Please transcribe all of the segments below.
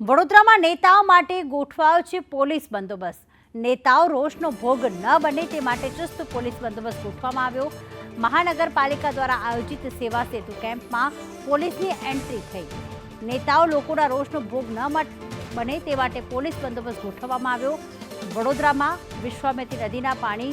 વડોદરામાં નેતાઓ માટે ગોઠવાયો છે પોલીસ બંદોબસ્ત. નેતાઓ રોષનો ભોગ ન બને તે માટે ચુસ્ત પોલીસ બંદોબસ્ત ગોઠવવામાં આવ્યો. મહાનગરપાલિકા દ્વારા આયોજિત સેવા સેતુ કેમ્પમાં પોલીસની એન્ટ્રી થઈ. નેતાઓ લોકોના રોષનો ભોગ ન બને તે માટે પોલીસ બંદોબસ્ત ગોઠવવામાં આવ્યો. વડોદરામાં વિશ્વામેતી નદીના પાણી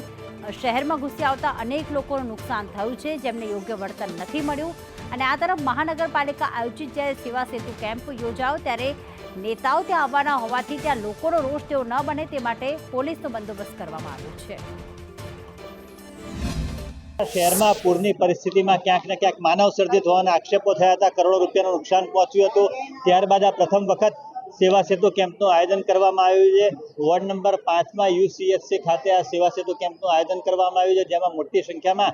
શહેરમાં ઘૂસી આવતા અનેક લોકોનું નુકસાન થયું છે, જેમને યોગ્ય વળતર નથી મળ્યું. અને આ તરફ મહાનગરપાલિકા આયોજિત જ્યારે સેવા સેતુ કેમ્પ યોજાયો ત્યારે નેતાઓ ત્યાં આવવાના હોવાથી ત્યાં લોકોનો રોષ તેઓ ન બને તે માટે પોલીસનો બંદોબસ્ત કરવામાં આવ્યો છે. શહેરમાં પૂરની પરિસ્થિતિમાં ક્યાંક ને ક્યાંક માનવ સર્જિત હોવાના આક્ષેપો થયા હતા. કરોડો રૂપિયાનું નુકસાન પહોંચ્યું હતું. ત્યારબાદ આ પ્રથમ વખત સેવા સેતુ કેમ્પનું આયોજન કરવામાં આવ્યું છે. વોર્ડ નંબર પાંચમાં યુસીએસસી ખાતે આ સેવા સેતુ કેમ્પનું આયોજન કરવામાં આવ્યું છે, જેમાં મોટી સંખ્યામાં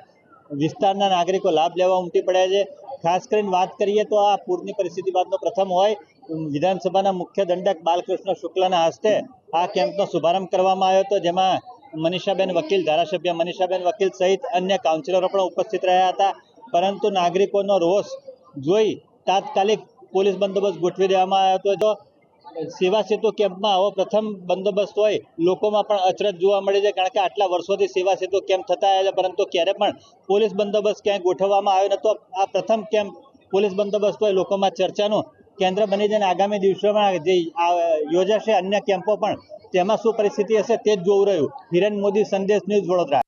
વિસ્તારના નાગરિકો લાભ લેવા ઉમટી પડ્યા છે. ખાસ કરીને વાત કરીએ તો આ પૂરની પરિસ્થિતિ બાદનો પ્રથમ હોય, વિધાનસભાના મુખ્ય દંડક બાલકૃષ્ણ શુક્લના હસ્તે આ કેમ્પનો શુભારંભ કરવામાં આવ્યો હતો, જેમાં મનીષાબેન વકીલ, ધારાસભ્ય મનીષાબેન વકીલ સહિત અન્ય કાઉન્સિલરો પણ ઉપસ્થિત રહ્યા હતા. પરંતુ નાગરિકોનો રોષ જોઈ તાત્કાલિક પોલીસ બંદોબસ્ત ગોઠવી દેવામાં આવ્યો હતો. સેવા સેતુ કેમ્પમાં આવો પ્રથમ બંદોબસ્ત હોય, લોકોમાં પણ અચરજ જોવા મળે છે, કારણ કે આટલા વર્ષોથી સેવા સેતુ કેમ્પ થતા આવ્યા છે, પરંતુ ક્યારે પણ પોલીસ બંદોબસ્ત ક્યાંય ગોઠવવામાં આવ્યો નતો આ પ્રથમ કેમ્પ પોલીસ બંદોબસ્ત હોય, લોકોમાં ચર્ચાનું કેન્દ્ર બની જઈને આગામી દિવસોમાં જે યોજાશે અન્ય કેમ્પો પણ, તેમાં શું પરિસ્થિતિ હશે તે જ જોવું રહ્યું. હિરેન મોદી, સંદેશ ન્યૂઝ વડોદરા.